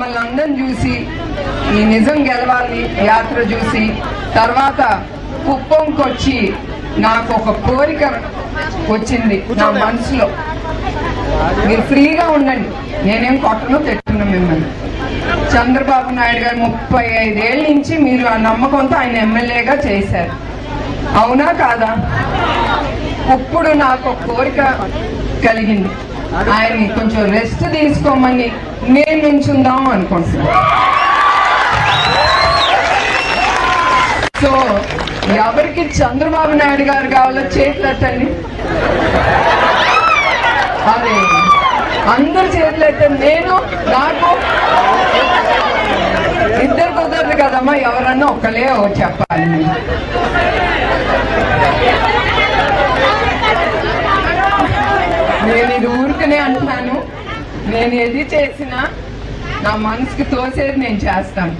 వాళ్ళందరిని చూసి ఈ నిజం గెలవాలి యాత్ర చూసి తర్వాత కుప్పంకి వచ్చి నాకు ఒక కోరిక వచ్చింది నా మనసులో. మీరు ఫ్రీగా ఉండండి. నేనేం కొట్టను తెట్టును మిమ్మల్ని. చంద్రబాబు నాయుడు గారు ముప్పై ఐదేళ్ళ నుంచి మీరు ఆ నమ్మకంతో ఆయన ఎమ్మెల్యేగా చేశారు. అవునా కాదా? ఇప్పుడు నాకు ఒక కోరిక కలిగింది. ఆయన్ని కొంచెం రెస్ట్ తీసుకోమని నేను నుంచుందాం అనుకుంటున్నాను సో ఎవరికి చంద్రబాబు నాయుడు గారు కావాలో చేతులెత్తండి అదే అందరు చేతులెత్తండి నేను నాకు ఇద్దరు కుదరదు కదమ్మా ఎవరన్నా ఒక్కలే ఒకటి చెప్పాలి. మీరు. అంటున్నాను నేను ఏది చేసినా నా మనసుకి తోసేది నేను చేస్తాను